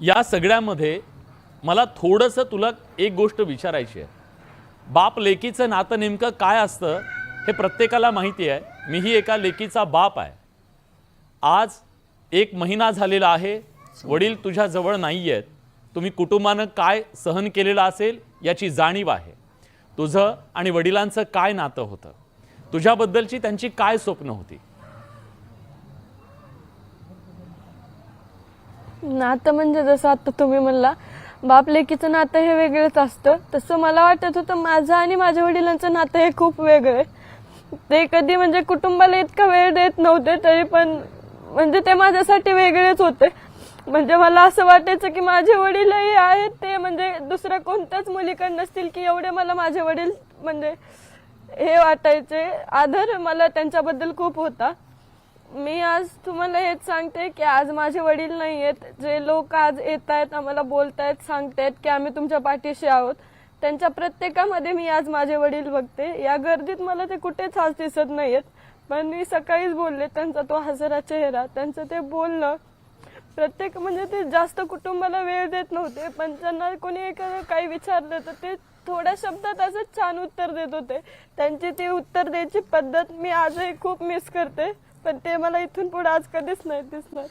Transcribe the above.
या सगळ्यामध्ये मला थोडंसं तुला एक गोष्ट विचारायची आहे. बाप लेकीचं नातं नेमकं काय असतं हे प्रत्येकाला माहिती आहे. मीही एका लेकीचा बाप आहे. आज एक महिना झालेला आहे. वडील तुझ्याजवळ नाही आहेत तुम्ही कुटुंबानं काय सहन केलेलं असेल याची जाणीव आहे. तुझं आणि वडिलांचं काय नातं होतं? तुझ्याबद्दलची त्यांची काय स्वप्न होती? नातं म्हणजे जसं आता तुम्ही म्हणला बाप लेकीचं नातं हे वेगळंच असतं. तसं मला वाटत होतं माझं आणि माझ्या वडिलांचं नातं हे खूप वेगळं आहे. ते कधी म्हणजे कुटुंबाला इतका वेळ देत नव्हते तरी पण म्हणजे ते माझ्यासाठी वेगळेच होते. म्हणजे मला असं वाटायचं की माझे वडीलही आहेत ते म्हणजे दुसऱ्या कोणत्याच मुलीकडे नसतील की एवढे मला माझे वडील म्हणजे हे वाटायचे. आदर मला त्यांच्याबद्दल खूप होता. मी आज तुम्हाला हेच सांगते की आज माझे वडील नाही आहेत जे लोक आज येत आहेत आम्हाला बोलतायत सांगतायत की आम्ही तुमच्या पाठीशी आहोत. त्यांच्या प्रत्येकामध्ये मी आज माझे वडील बघते. या गर्दीत मला ते कुठेच आज दिसत नाहीयेत. पण मी सकाळीच बोलले त्यांचा तो हसरा चेहरा त्यांचं ते बोलणं प्रत्येक म्हणजे ते जास्त कुटुंबाला वेळ देत नव्हते. पण त्यांना कोणी एखादं काही विचारलं तर ते थोड्या शब्दात असं छान उत्तर देत होते. त्यांची ती उत्तर द्यायची पद्धत मी आजही खूप मिस करते. पण ते मला इथून पुढे आज कधीच नाही दिसणार.